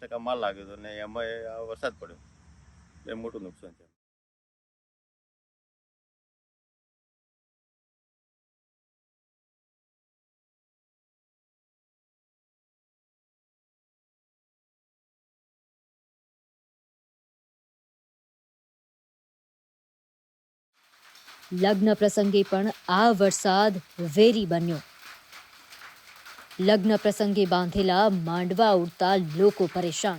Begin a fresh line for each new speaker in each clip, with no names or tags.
ટકા માલ લાગ્યો હતો ને એમાં વરસાદ પડ્યો. એ મોટું નુકસાન છે.
લગ્ન પ્રસંગે પણ આ વરસાદ વેરી બન્યો. લગ્ન પ્રસંગે બાંધેલા માંડવા ઉડતા લોકો પરેશાન.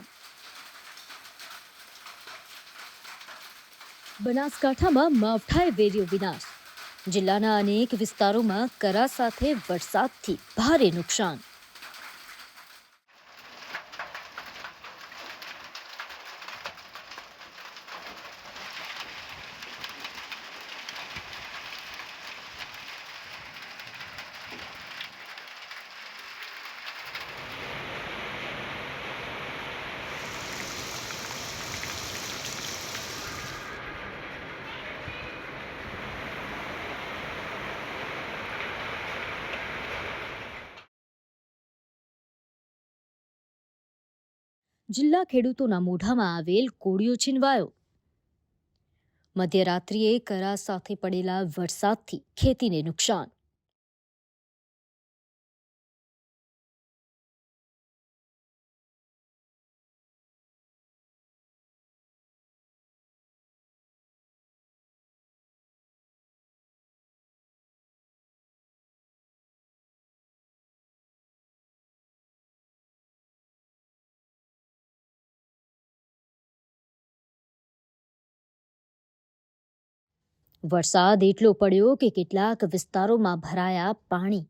બનાસકાંઠામાં માવઠાએ વેર્યો વિનાશ. જિલ્લાના અનેક વિસ્તારોમાં કરા સાથે વરસાદથી ભારે નુકસાન. જિલ્લા ખેડૂતોના મોઢામાં આવેલ કોળિયો છીનવાયો. મધ્યરાત્રિએ કરા સાથે પડેલા વરસાદથી ખેતીને નુકસાન વરસાદ એટલો પડ્યો કે કેટલાક વિસ્તારોમાં ભરાયા પાણી.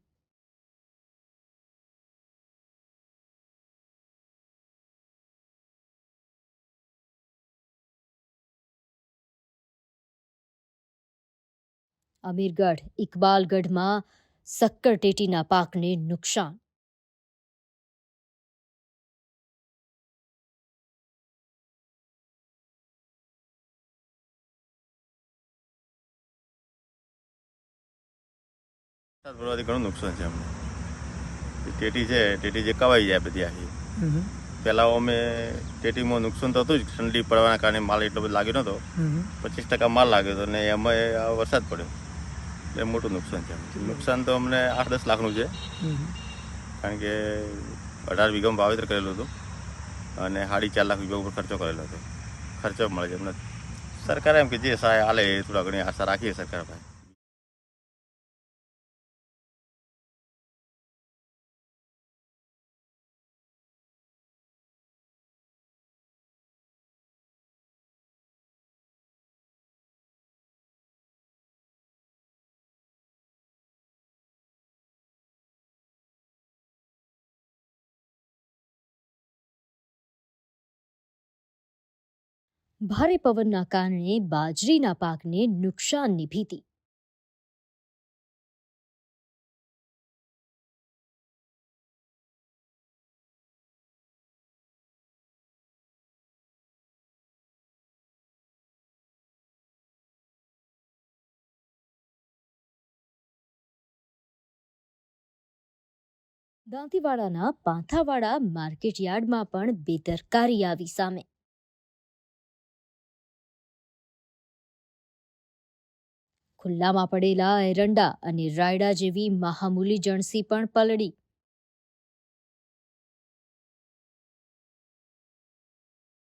અમીરગઢ ઇકબાલગઢમાં સક્કરટેટીના પાકને નુકસાન
વરસાદ પડવાથી ઘણું નુકસાન છે અમને. ટેટી છે ટેટી જે કવાઈ જાય બધી આખી. પહેલાં અમે ટેટીમાં નુકસાન તો હતું જ ઠંડી પડવાના કારણે માલ એટલો બધો લાગ્યો નહોતો પચીસ ટકા માલ લાગ્યો હતો ને એમાં આ વરસાદ પડ્યો. એટલે મોટું નુકસાન છે નુકસાન તો અમને આઠ દસ લાખનું છે. કારણ કે અઢાર વીઘામાં વાવેતર કરેલું હતું અને સાડી ચાર લાખ વીઘા ઉપર ખર્ચો કરેલો હતો. ખર્ચો મળે છે. અમને સરકારે એમ કે જે સહાય હાલે એ થોડા ઘણી આશા રાખીએ સરકાર પાસે.
ભારે પવનના કારણે બાજરીના પાકને નુકસાનની ભીતિ દાંતીવાડાના પાંથાવાડા માર્કેટ યાર્ડમાં પણ બેદરકારી આવી સામે. ખુલ્લામાં પડેલા એરંડા અને રાયડા જેવી મહામૂલી જણસી પણ પલળી.